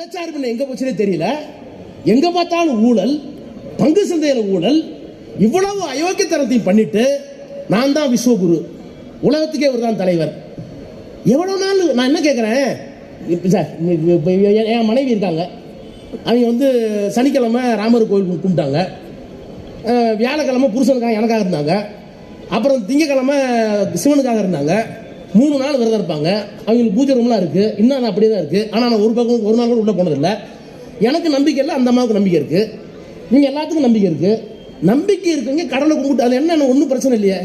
மதச்சார்பு எங்க போச்சுன்னே தெரியல. எங்க பார்த்தாலும் ஊழல் பங்கு சந்தையில ஊழல் இவ்வளவு அயோக்கியத்தனத்தையும் பண்ணிட்டு நான் தான் விஸ்வகுரு. உலகத்துக்கே ஒரு தான் தலைவர். எவ்வளவு நாள் நான் என்ன கேட்குறேன் சார் என் மனைவி இருக்காங்க. அவங்க வந்து சனிக்கிழமை ராமர் கோயில் கும்பிட்டாங்க. வியாழக்கிழமை புருஷனுக்காக எனக்காக இருந்தாங்க. அப்புறம் திங்கக்கிழமை சிவனுக்காக இருந்தாங்க. மூணு நாள் விரதம் இருப்பாங்க. அவங்களுக்கு பூஜை ரூம்லாம் இருக்குது இன்னும் நான் அப்படியே தான் இருக்குது ஆனால் நான் ஒரு பக்கம் ஒரு நாள் கூட உள்ளே போனதில்லை. எனக்கு நம்பிக்கை இல்லை அந்த அம்மாவுக்கு நம்பிக்கை இருக்குது நீங்கள் எல்லாத்துக்கும் நம்பிக்கை இருக்குது நம்பிக்கை இருக்குங்க கடவுளை கும்பிட்டு அது என்ன ஒன்றும் பிரச்சனை இல்லையே.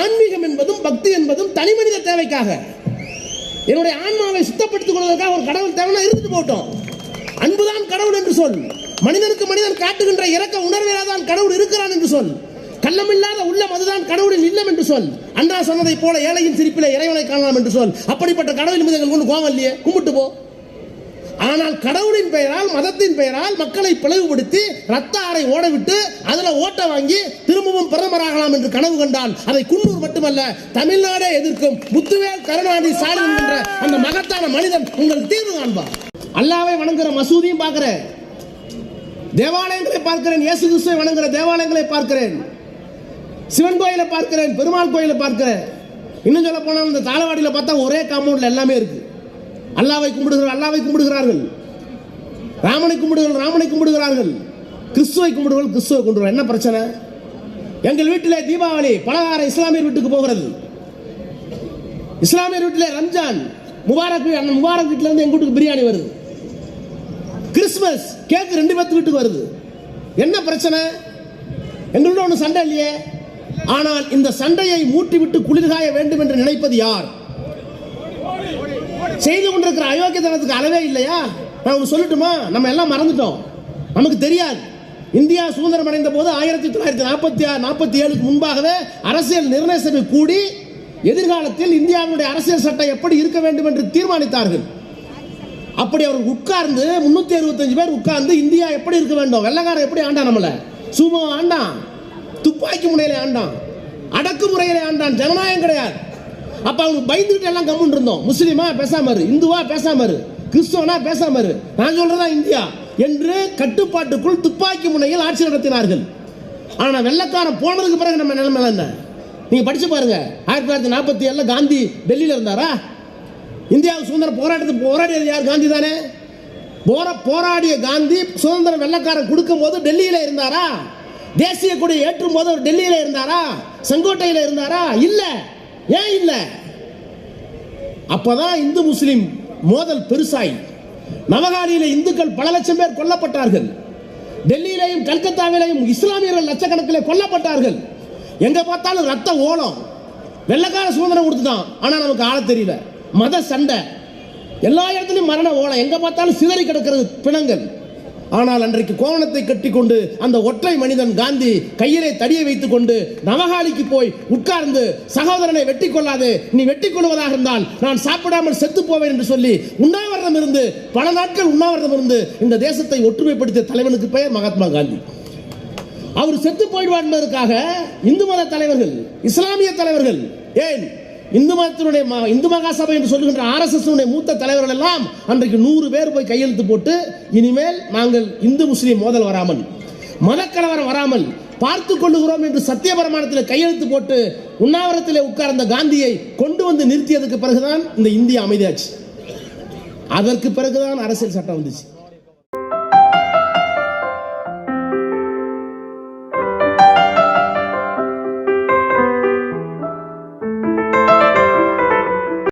ஆன்மீகம் என்பதும் பக்தி என்பதும் தனி மனித தேவைக்காக. என்னுடைய ஆன்மாவை சுத்தப்படுத்திக் கொள்வதற்காக ஒரு கடவுள் தேவைன்னா இருந்துட்டு போட்டோம் அன்புதான் கடவுள் என்று சொல். மனிதனுக்கு மனிதன் காட்டுகின்ற இறக்க உணர்விலாதான் கடவுள் இருக்கிறான் என்று சொல். கள்ளமில்லாத உள்ளம் அதுதான் கடவுளின் இல்லம் என்று சொல். அண்ணா சொன்னதை போல ஏழையின் சிரிப்பிலே இறைவனை காணலாம் என்று சொல். அப்படிப்பட்ட கடவுளின் மீது எங்களுக்கு கோவம் இல்லையே? கும்பிட்டு போ. ஆனால் கடவுளின் பெயரால் மதத்தின் பெயரால் மக்களை பிளவுபடுத்தி ரத்த ஆறை ஓடவிட்டு அதில் ஓட்ட வாங்கி திரும்பவும் பிரதமராகலாம் என்று கனவு கண்டால் அதை குன்னூர் மட்டுமல்ல தமிழ்நாடே எதிர்க்கும் முத்துவேல் கருணாநிதி ஸ்டாலின் என்ற அந்த மகத்தான மனிதன் உங்களுக்கு தீர்வு காண்பார். அல்லாவை வணங்குற மசூதியும் பார்க்கிறேன். தேவாலயங்களை பார்க்கிறேன். இயேசு கிறிஸ்துவை வணங்குற தேவாலயங்களை பார்க்கிறேன். சிவன் கோயிலை பார்க்கிறேன் பெருமாள் கோயிலை பார்க்கிறேன். இன்னும் சொல்ல போனால் இந்த தாளவாடியில் பார்த்தா ஒரே காம்பவுண்டில் எல்லாமே இருக்கு. அல்லாவை கும்பிடுகிறார் அல்லாவை கும்பிடுகிறார்கள். ராமனை கும்பிடுகிறார்கள் ராமனை கும்பிடுகிறார்கள். கிறிஸ்துவை கும்பிடுகிறார்கள் கிறிஸ்துவை கும்பிடுகிறார்கள் என்ன பிரச்சனை? எங்கள் வீட்டில் தீபாவளி பலகார இஸ்லாமியர் வீட்டுக்கு போகிறது. இஸ்லாமியர் வீட்டில் ரம்ஜான் முபாரக் அந்த அண்ணன் முபாரக் வீட்டிலேருந்து இருந்து வீட்டுக்கு பிரியாணி வருது. கிறிஸ்மஸ் கேக்கு ரெண்டு பேர்த்து வீட்டுக்கு வருது. என்ன பிரச்சனை? எங்கள்கிட்ட ஒன்றும் சண்டை இல்லையே. ஆனால் இந்த சண்டையை மூட்டி விட்டு குளிர்காய வேண்டும் என்று நினைப்பது யார்? செய்து கொண்டிருக்கிற அயோக்கியத்தனத்துக்கு அளவே இல்லையா? நான் சொல்லட்டுமா? நம்ம எல்லாம் மறந்துட்டோம். நமக்கு தெரியாது. இந்தியா சுதந்திரம் அடைந்த போது ஆயிரத்தி தொள்ளாயிரத்தி நாற்பத்தி ஆறு நாற்பத்தி ஏழுக்கு முன்பாகவே அரசியல் நிர்ணய சபை கூடி எதிர்காலத்தில் இந்தியாவினுடைய அரசியல் சட்டம் எப்படி இருக்க வேண்டும் என்று தீர்மானித்தார்கள். அப்படி அவர் உட்கார்ந்து முன்னூத்தி அறுபத்தஞ்சு பேர் உட்கார்ந்து இந்தியா எப்படி இருக்க வேண்டும்? வெள்ளக்காரன் எப்படி ஆண்டான் நம்மள? சுமோ ஆண்டான்? துப்பாக்கி முனையில ஆண்டான். அடக்குமுறையில ஆண்டான். ஜனநாயகம் கிடையாது. அப்ப அவங்க பயந்துகிட்டு எல்லாம் கம்முன்னு இருந்தோம். முஸ்லீமா பேசாம இரு. இந்துவா பேசாம இரு. கிறிஸ்துவனா பேசாம இரு. நான் சொல்றதா இந்தியா? என்று கட்டுப்பாட்டுக்குள் துப்பாக்கி முனையில் ஆட்சி நடத்தினார்கள். ஆனா வெள்ளக்காரன் போனதுக்கு பிறகு நம்ம நிலைமை என்ன? நீங்க படிச்சு பாருங்க. ஆயிரத்தி தொள்ளாயிரத்தி நாற்பத்தி ஏழுல காந்தி டெல்லியில இருந்தாரா? இந்தியாவுக்கு சுதந்திர போராட்டத்துக்கு போராடியது யார்? காந்தி தானே. போர போராடிய காந்தி சுதந்திரம் வெள்ளக்காரன் கொடுக்கும் போது டெல்லியில இருந்தாரா? தேசிய கொடி ஏற்றும் போது அவர் டெல்லியில இருந்தாரா? செங்கோட்டையில இருந்தாரா? இல்ல. ஏன் இல்ல? அப்பதான் இந்து முஸ்லிம் மோதல் பெருசாய். நவகாலியில இந்துக்கள் பல லட்சம் பேர் கொல்லப்பட்டார்கள். டெல்லியிலையும் கல்கத்தாவிலையும் இஸ்லாமியர்கள் லட்சக்கணக்கில் கொல்லப்பட்டார்கள். எங்க பார்த்தாலும் ரத்த ஓலம். வெள்ளக்கார சுதந்திரம் கொடுத்துதான் ஆனா நமக்கு ஆள தெரியல. மத சண்டை. எல்லா இடத்துலயும் மரண ஓலம். எங்க பார்த்தாலும் சிதறி கிடக்கிறது பிணங்கள். ஆனால் அன்றைக்கு கோவணத்தை கட்டிக்கொண்டு அந்த ஒற்றை மனிதன் காந்தி கையிலே தடியை வைத்துக் கொண்டு நவகாலிக்கு போய் உட்கார்ந்து சகோதரனை வெட்டி கொள்ளாது நீ வெட்டி கொள்வதாக இருந்தால் நான் சாப்பிடாமல் செத்து போவேன் என்று சொல்லி உண்ணாவிரதம் இருந்து பல நாட்கள் உண்ணாவிரதம் இருந்து இந்த தேசத்தை ஒற்றுமைப்படுத்திய தலைவனுக்கு பெயர் மகாத்மா காந்தி. அவர் செத்து போயிடுவார் என்பதற்காக இந்து மத தலைவர்கள் இஸ்லாமிய தலைவர்கள் ஏன் இந்து மதத்தினுடைய இந்து மகாசபை என்று சொல்லுகின்ற ஆர்எஸ்எஸ் மூத்த தலைவர்கள் எல்லாம் அன்றைக்கு நூறு பேர் போய் கையெழுத்து போட்டு இனிமேல் நாங்கள் இந்து முஸ்லீம் மோதல் வராமல் மதக்கலவரம் வராமல் பார்த்து கொள்ளுகிறோம் என்று சத்திய பிரமாணத்தில் கையெழுத்து போட்டு உண்ணாவிரத்தில் உட்கார்ந்த காந்தியை கொண்டு வந்து நிறுத்தியதுக்கு பிறகுதான் இந்த இந்தியா அமைதியாச்சு. அதற்கு பிறகுதான் அரசியல் சட்டம் வந்துச்சு.